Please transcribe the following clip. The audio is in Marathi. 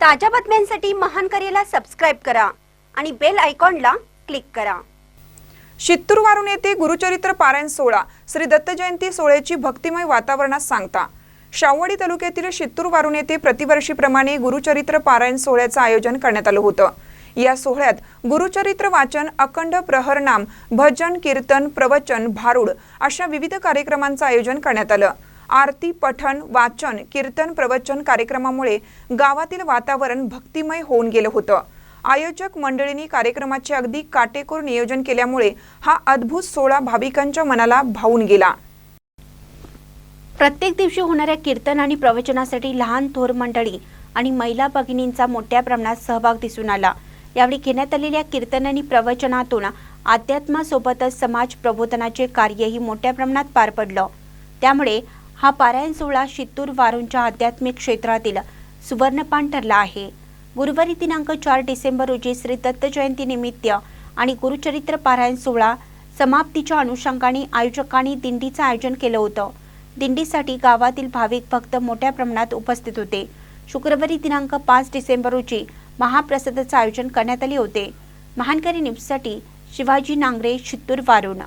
ताज्या बातम्यांसाठी महान करेला सबस्क्राईब करा आणि बेल आयकॉनला क्लिक करा. शित्तूर वारून येथे गुरुचरित्र पारायण सोहळा. श्री दत्त जयंती सोहळ्याची भक्तिमय वातावरणात सांगता. शावडी तालुक्यातील शित्तूर वारून येथे प्रतिवर्षीप्रमाणे गुरुचरित्र पारायण सोहळ्याचं आयोजन करण्यात आलं होतं. या सोहळ्यात गुरुचरित्र वाचन अखंड प्रहरनाम भजन कीर्तन प्रवचन भारुड अशा विविध कार्यक्रमांचं आयोजन करण्यात आलं. आरती पठण वाचन कीर्तन प्रवचन कार्यक्रमामुळे गावातील वातावरण भक्तिमय होऊन गेलं होतं. आयोजक मंडळींनी कार्यक्रमाचे अगदी काटेकोर नियोजन केल्यामुळे हा अद्भुत सोहळा भाविकांच्या मनाला भावून गेला. प्रत्येक दिवशी होणाऱ्या कीर्तन आणि प्रवचनासाठी लहान थोर मंडळी आणि महिला भगिनींचा मोठ्या प्रमाणात सहभाग दिसून आला. यावेळी घेण्यात आलेल्या कीर्तन आणि प्रवचनातून अध्यात्मासोबतच समाज प्रबोधनाचे कार्यही मोठ्या प्रमाणात पार पडलं. त्यामुळे हा पारायण सोहळा शित्तूर वारूंच्या आध्यात्मिक क्षेत्रातील सुवर्णपान ठरला आहे. गुरुवारी दिनांक चार डिसेंबर रोजी श्री दत्त जयंती निमित्त आणि गुरुचरित्र पारायण सोहळा समाप्तीच्या अनुषंगाने आयोजकांनी दिंडीचं आयोजन केलं होतं. दिंडीसाठी गावातील भाविक भक्त मोठ्या प्रमाणात उपस्थित होते. शुक्रवारी दिनांक पाच डिसेंबर रोजी महाप्रसादाचं आयोजन करण्यात आले होते. महानकरी न्यूजसाठी शिवाजी नांगरे चित्तूर वारुणा.